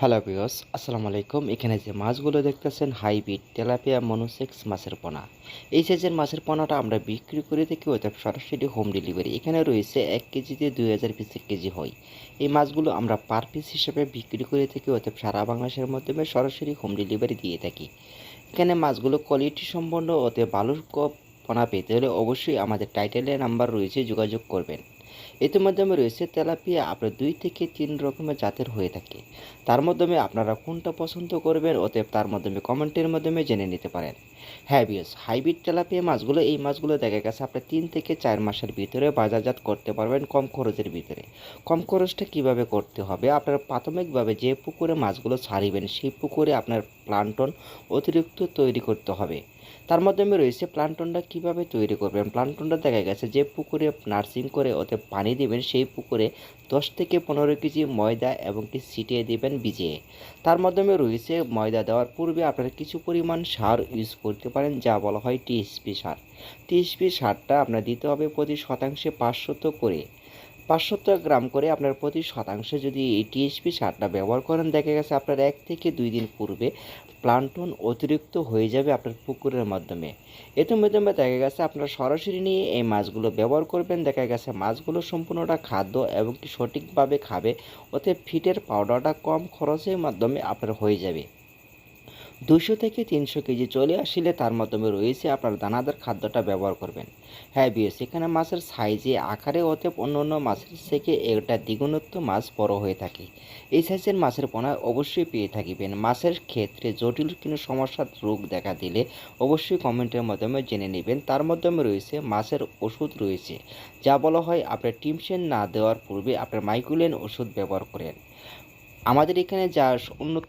Hello বিয়স আসসালামু আলাইকুম। এখানে যে মাছগুলো দেখতেছেন, হাইব্রিড তেলাপিয়া মনোসেক্স মাছের পোনা। এই সাইজের মাছের পোনাটা আমরা বিক্রি করে থাকি অর্থাৎ সরাসরি হোম ডেলিভারি এখানে রয়েছে এক কেজিতে দুই হাজার পিস কেজি হয় এই মাছগুলো আমরা পার পিস হিসেবে বিক্রি করে থাকি অর্থাৎ সারা বাংলাদেশের মাধ্যমে সরাসরি হোম ডেলিভারি দিয়ে থাকি। এখানে মাছগুলো কোয়ালিটি সম্পন্ন অতে ভালো পোনা পেতে হলে অবশ্যই আমাদের টাইটেলের নাম্বার রয়েছে যোগাযোগ করবেন। এতে মাধ্যমে রয়েছে তেলাপিয়া, আপনার দুই থেকে তিন রকমের জাতের হয়ে থাকে। তার মাধ্যমে আপনারা কোনটা পছন্দ করবেন, অতএব তার মাধ্যমে কমেন্টের মাধ্যমে জেনে নিতে পারেন। হ্যাঁ বিয়স হাইব্রিড তেলাপিয়া মাছগুলো, এই মাছগুলো দেখা গেছে আপনার তিন থেকে চার মাসের ভিতরে বাজারজাত করতে পারবেন কম খরচের ভিতরে। কম খরচটা কীভাবে করতে হবে? আপনার প্রাথমিকভাবে যে পুকুরে মাছগুলো ছাড়িবেন, সেই পুকুরে আপনার প্লান্টন অতিরিক্ত তৈরি করতে হবে। তার মাধ্যমে রয়েছে প্লান্টনটা কীভাবে তৈরি করবেন? প্লান্টনটা দেখা গেছে যে পুকুরে নার্সিং করে ওতে পানি দিবেন, সেই পুকুরে দশ থেকে পনেরো কেজি ময়দা এবং কি ছিটিয়ে দিবেন ভিজিয়ে। তার মাধ্যমে রয়েছে ময়দা দেওয়ার পূর্বে আপনারা কিছু পরিমাণ সার ইউজ করতে পারেন, যা বলা হয় টিএসপি সার। টিএসপি সারটা আপনার দিতে হবে প্রতি শতাংশে পাঁচশত করে। পাঁচশত গ্রাম করে আপনার প্রতি শতাংশে যদি এই টিএসপি সারটা ব্যবহার করেন, দেখা গেছে আপনার এক থেকে দুই দিন পূর্বে প্লান্টন অতিরিক্ত হয়ে যাবে আপনার পুকুরের মাধ্যমে। এতে মাধ্যমে দেখা গেছে আপনারা সরাসরি নিয়ে এই মাছগুলো ব্যবহার করবেন, দেখা গেছে মাছগুলো সম্পূর্ণটা খাদ্য এবং সঠিকভাবে খাবে ওতে ফিটের পাউডারটা কম খরচের মাধ্যমে আপনার হয়ে যাবে। দুশো থেকে তিনশো কেজি চলে আসলে তার মাধ্যমে রয়েছে আপনার দানাদার খাদ্যটা ব্যবহার করবেন। হ্যাঁ বিএস এখানে মাছের সাইজে আকারে অতএব অন্য অন্য মাছের থেকে একটা দ্বিগুণত্ব মাছ বড় হয়ে থাকে। এই সাইজের মাছের পোনা অবশ্যই পেয়ে থাকিবেন। মাছের ক্ষেত্রে জটিল কোনো সমস্যার রোগ দেখা দিলে অবশ্যই কমেন্টের মাধ্যমে জেনে নেবেন। তার মাধ্যমে রয়েছে মাছের ওষুধ রয়েছে, যা বলা হয় আপনার টিমসেন না দেওয়ার পূর্বে আপনার মাইকুলেন ওষুধ ব্যবহার করেন। আমাদের এখানে যা উন্নত